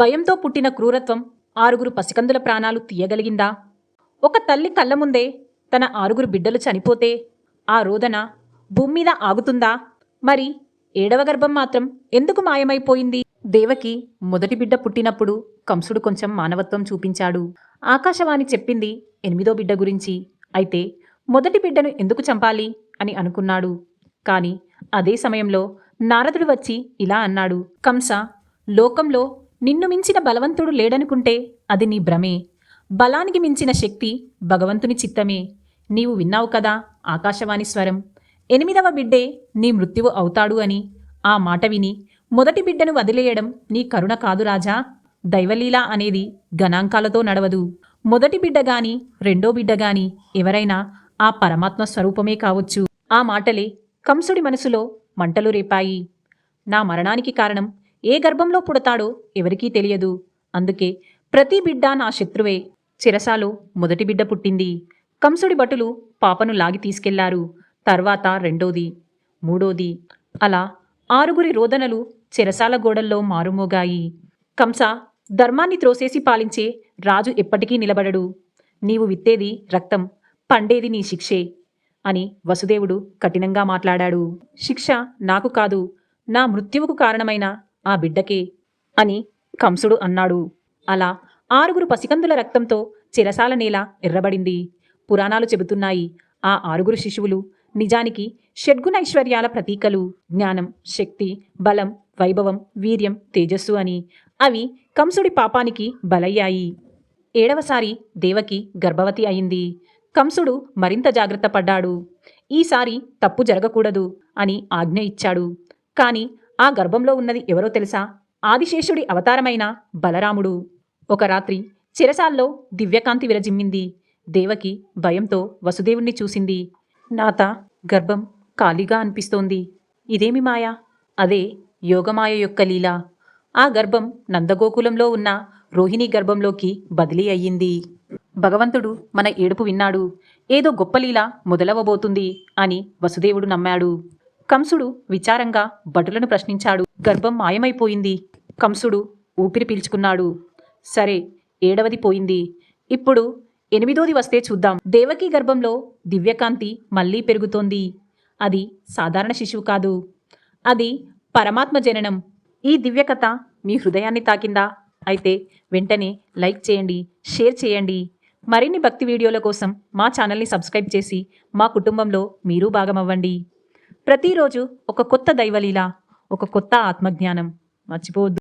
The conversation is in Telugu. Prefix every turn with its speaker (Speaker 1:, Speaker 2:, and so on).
Speaker 1: భయంతో పుట్టిన క్రూరత్వం ఆరుగురు పసికందుల ప్రాణాలు తీయగలిగిందా? ఒక తల్లి కళ్ళ ముందే తన ఆరుగురు బిడ్డలు చనిపోతే ఆ రోదన భూమి మీద ఆగుతుందా? మరి ఏడవ గర్భం మాత్రం ఎందుకు మాయమైపోయింది? దేవకి మొదటి బిడ్డ పుట్టినప్పుడు కంసుడు కొంచెం మానవత్వం చూపించాడు. ఆకాశవాణి చెప్పింది ఎనిమిదో బిడ్డ గురించి. అయితే మొదటి బిడ్డను ఎందుకు చంపాలి అని అనుకున్నాడు. కాని అదే సమయంలో నారదుడు వచ్చి ఇలా అన్నాడు. కంస లోకంలో నిన్ను మించిన బలవంతుడు లేడనుకుంటే అది నీ భ్రమే. బలానికి మించిన శక్తి భగవంతుని చిత్తమే. నీవు విన్నావు కదా ఆకాశవాణి స్వరం. ఎనిమిదవ బిడ్డే నీ మృత్యువు అవుతాడు అని. ఆ మాట విని మొదటి బిడ్డను వదిలేయడం నీ కరుణ కాదు రాజా. దైవలీల అనేది గణాంకాలతో నడవదు. మొదటి బిడ్డ గాని రెండో బిడ్డ గాని ఎవరైనా ఆ పరమాత్మ స్వరూపమే కావచ్చు. ఆ మాటలే కంసుడి మనసులో మంటలు రేపాయి. నా మరణానికి కారణం ఏ గర్భంలో పుడతాడో ఎవరికీ తెలియదు. అందుకే ప్రతి బిడ్డ నా శత్రువే. చిరసాలో మొదటి బిడ్డ పుట్టింది. కంసుడి భటులు పాపను లాగి తీసుకెళ్ళారు. తర్వాత రెండోది మూడోది. అలా ఆరుగురి రోదనలు చెరసాల గోడల్లో మారుమోగాయి. కంస ధర్మాన్ని త్రోసేసి పాలించే రాజు ఎప్పటికీ నిలబడడు. నీవు విత్తేది రక్తం పండేది నీ శిక్షే అని వసుదేవుడు కఠినంగా మాట్లాడాడు. శిక్ష నాకు కాదు నా మృత్యువుకు కారణమైన ఆ బిడ్డకే అని కంసుడు అన్నాడు. అలా ఆరుగురు పసికందుల రక్తంతో చిరసాల నేల ఎర్రబడింది. పురాణాలు చెబుతున్నాయి ఆ ఆరుగురు శిశువులు నిజానికి షడ్గుణైశ్వర్యాల ప్రతీకలు. జ్ఞానం శక్తి బలం వైభవం వీర్యం తేజస్సు అని అవి కంసుడి పాపానికి బలయ్యాయి. ఏడవసారి దేవకి గర్భవతి అయింది. కంసుడు మరింత జాగ్రత్త పడ్డాడు. ఈసారి తప్పు జరగకూడదు అని ఆజ్ఞ ఇచ్చాడు. కాని ఆ గర్భంలో ఉన్నది ఎవరో తెలుసా? ఆదిశేషుడి అవతారమైన బలరాముడు. ఒక రాత్రి చిరసాల్లో దివ్యకాంతి విరజిమ్మింది. దేవకి భయంతో వసుదేవుణ్ణి చూసింది. నాత గర్భం ఖాళీగా అనిపిస్తోంది. ఇదేమి మాయ? అదే యోగమాయ యొక్క లీల. ఆ గర్భం నందగోకులంలో ఉన్న రోహిణి గర్భంలోకి బదిలీ అయ్యింది. భగవంతుడు మన ఏడుపు విన్నాడు. ఏదో గొప్ప లీల మొదలవబోతుంది అని వసుదేవుడు నమ్మాడు. కంసుడు విచారంగా భటులను ప్రశ్నించాడు. గర్భం మాయమైపోయింది. కంసుడు ఊపిరి పీల్చుకున్నాడు. సరే ఏడవది పోయింది. ఇప్పుడు ఎనిమిదోది వస్తే చూద్దాం. దేవకీ గర్భంలో దివ్యకాంతి మళ్ళీ పెరుగుతోంది. అది సాధారణ శిశువు కాదు. అది పరమాత్మ జననం. ఈ దివ్యకథ మీ హృదయాన్ని తాకిందా? అయితే వెంటనే లైక్ చేయండి షేర్ చేయండి. మరిన్ని భక్తి వీడియోల కోసం మా ఛానల్ని సబ్స్క్రైబ్ చేసి మా కుటుంబంలో మీరు భాగమవ్వండి. ప్రతిరోజు ఒక కొత్త దైవలీల ఒక కొత్త ఆత్మజ్ఞానం. మర్చిపోవద్దు.